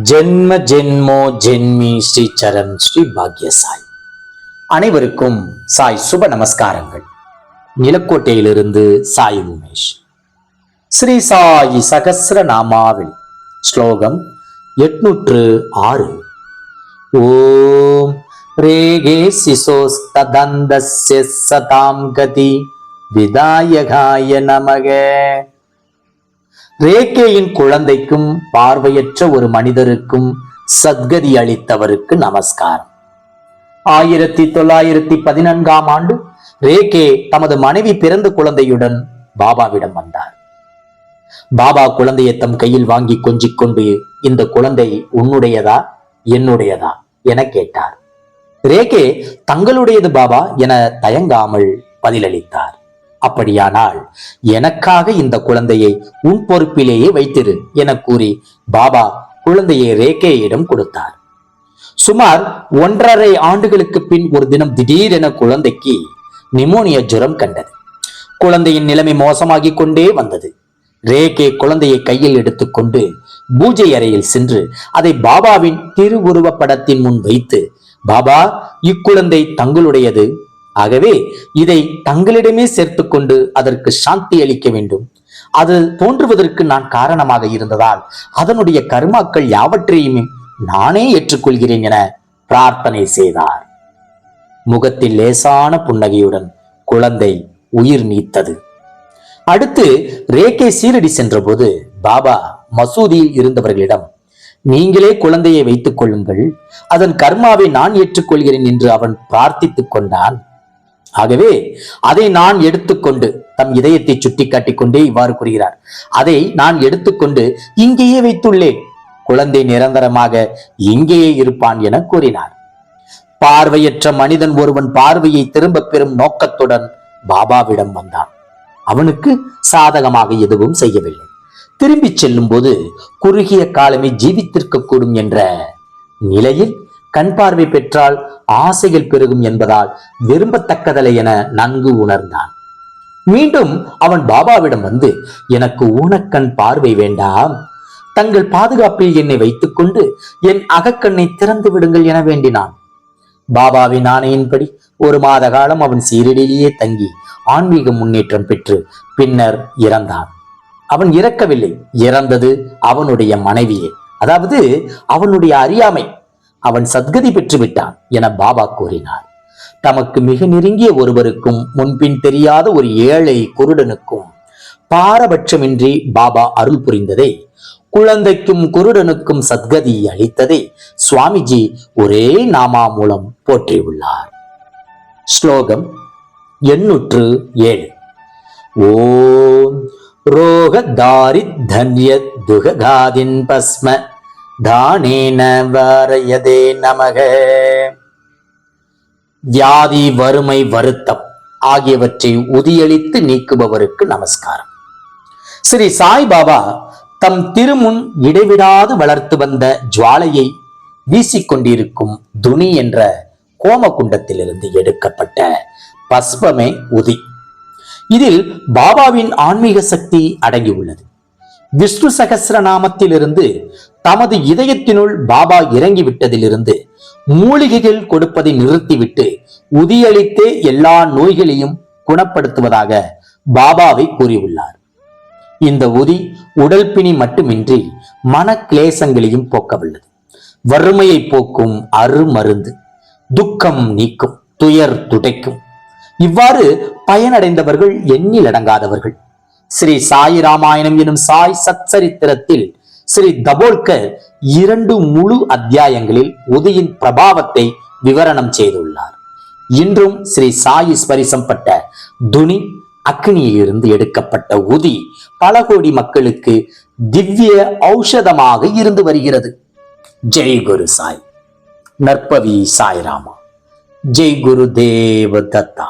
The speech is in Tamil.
ஜென்ம ஜென்மோ ஜென்மி ஸ்ரீ சரண் ஸ்ரீ பாக்ய சாய் அனைவருக்கும் சாய் சுப நமஸ்காரங்கள். நிலக்கோட்டையிலிருந்து சாய் உமேஷ். ஸ்ரீ சாயி சகசிர நாமாவில் ஸ்லோகம் எட்நூற்று ஆறு. ஓம் ரேகே சிசோஸ்ததந்தஸ்ய சதாம் கதி விதாயகாய நமக. ரேகேயின் குழந்தைக்கும் பார்வையற்ற ஒரு மனிதருக்கும் சத்கதி அளித்தவருக்கு நமஸ்காரம். ஆயிரத்தி தொள்ளாயிரத்தி பதினான்காம் ஆண்டு ரேகே தமது மனைவி பிறந்த குழந்தையுடன் பாபாவிடம் வந்தார். பாபா குழந்தையை தம் கையில் வாங்கி கொஞ்சிக் கொண்டு இந்த குழந்தை உன்னுடையதா? என்னுடையதா? என கேட்டார். ரேகே தங்களுடையது பாபா என தயங்காமல் பதிலளித்தார். அப்படியானால் எனக்காக இந்த குழந்தையை உன் பொறுப்பிலேயே வைத்திரு என கூறி பாபா குழந்தையை ரேகேயிடம் கொடுத்தார். சுமார் ஒன்றரை ஆண்டுகளுக்கு பின் ஒரு தினம் திடீரென குழந்தைக்கு நிமோனியா ஜுரம் கண்டது. குழந்தையின் நிலைமை மோசமாகி கொண்டே வந்தது. ரேகே குழந்தையை கையில் எடுத்துக்கொண்டு பூஜை அறையில் சென்று அதை பாபாவின் திருவுருவ படத்தின் முன் வைத்து பாபா இக்குழந்தை தங்களுடையது ஆகவே இதை தங்களிடமே சேர்த்து கொண்டு அதற்கு சாந்தி அளிக்க வேண்டும். அது தோன்றுவதற்கு நான் காரணமாக இருந்ததால் அதனுடைய கர்மாக்கள் யாவற்றையும் நானே ஏற்றுக்கொள்கிறேன் என பிரார்த்தனை செய்தார். முகத்தில் லேசான புன்னகையுடன் குழந்தை உயிர் நீத்தது. அடுத்து ரேகே சீரடி சென்றபோது பாபா மசூதியில் இருந்தவர்களிடம் நீங்களே குழந்தையை வைத்துக் கொள்ளுங்கள். அதன் கர்மாவை நான் ஏற்றுக்கொள்கிறேன் என்று அவன் பிரார்த்தித்துக் கொண்டான். ஆகவே அதை நான் எடுத்துக்கொண்டு தம் இதயத்தை சுட்டி கொண்டே இவ்வாறு கூறுகிறார். அதை நான் எடுத்துக்கொண்டு இங்கேயே வைத்துள்ளேன். குழந்தை நிரந்தரமாக இங்கேயே இருப்பான் என கூறினார். பார்வையற்ற மனிதன் ஒருவன் பார்வையை திரும்பப் பெறும் நோக்கத்துடன் பாபாவிடம் வந்தான். அவனுக்கு சாதகமாக எதுவும் செய்யவில்லை. திரும்பிச் செல்லும் போது குறுகிய காலமே ஜீவித்திருக்க கூடும் என்ற நிலையில் கண் பார்வை பெற்றால் ஆசைகள் பெருகும் என்பதால் விரும்பத்தக்கதலை என நன்கு உணர்ந்தான். மீண்டும் அவன் பாபாவிடம் வந்து எனக்கு ஊனக்கண் பார்வை வேண்டாம். தங்கள் பாதுகாப்பில் என்னை வைத்துக்கொண்டு என் அகக்கண்ணை திறந்து விடுங்கள் என வேண்டினான். பாபாவின் ஆணையின்படி ஒரு மாத காலம் அவன் சீரடியிலேயே தங்கி ஆன்மீக முன்னேற்றம் பெற்று பின்னர் இறந்தான். அவன் இறக்கவில்லை. இறந்தது அவனுடைய மனைவியே. அதாவது அவனுடைய அறியாமை. அவன் சத்கதி பெற்றுவிட்டான் என பாபா கூறினார். தமக்கு மிக நெருங்கிய ஒருவருக்கும் முன்பின் தெரியாத ஒரு ஏழை குருடனுக்கும் பாரபட்சமின்றி பாபா அருள் புரிந்ததை குழந்தைக்கும் குருடனுக்கும் சத்கதி அளித்ததை சுவாமிஜி ஒரே நாமா மூலம் போற்றியுள்ளார். ஸ்லோகம் எண்ணூற்று ஏழு. ஓம் ரோக தாரித்தன்ய துககாதின் பஸ்ம தானேன வாரயதே நமக. வியாதி வறுமை வருத்தம் ஆகியவற்றை உதியளித்து நீக்குபவருக்கு நமஸ்காரம். ஸ்ரீ சாய்பாபா தம் திருமுன் இடைவிடாது வளர்த்து வந்த ஜுவாலையை வீசிக்கொண்டிருக்கும் துணி என்ற கோமகுண்டத்திலிருந்து எடுக்கப்பட்ட பஸ்பமே உதி. இதில் பாபாவின் ஆன்மீக சக்தி அடங்கியுள்ளது. விஷ்ணு சகசிரநாமத்திலிருந்து தமது இதயத்தினுள் பாபா இறங்கி விட்டதிலிருந்து மூலிகைகள் கொடுப்பதை நிறுத்திவிட்டு உதியளித்தே எல்லா நோய்களையும் குணப்படுத்துவதாக பாபாவை கூறியுள்ளார். இந்த உதி உடல் பிணி மட்டுமின்றி மன கிளேசங்களையும் போக்கவல்லது. வறுமையை போக்கும் அருமருந்து துக்கம் நீக்கும் துயர் துடைக்கும். இவ்வாறு பயனடைந்தவர்கள் எண்ணில் அடங்காதவர்கள் ஸ்ரீ சாய் ராமாயணம் எனும் சாய் சச்சரித்திரத்தில் ஸ்ரீ தபோல்கர் இரண்டு முழு அத்தியாயங்களில் உதியின் பிரபாவத்தை விவரணம் செய்துள்ளார். இன்றும் ஸ்ரீ சாயி ஸ்பரிசம் பட்ட துணி அக்னியிலிருந்து எடுக்கப்பட்ட உதி பல கோடி மக்களுக்கு திவ்ய ஔஷதமாக இருந்து வருகிறது. ஜெய் குரு சாய். நற்பவி சாய்ராமா. ஜெய் குரு தேவ தத்தா.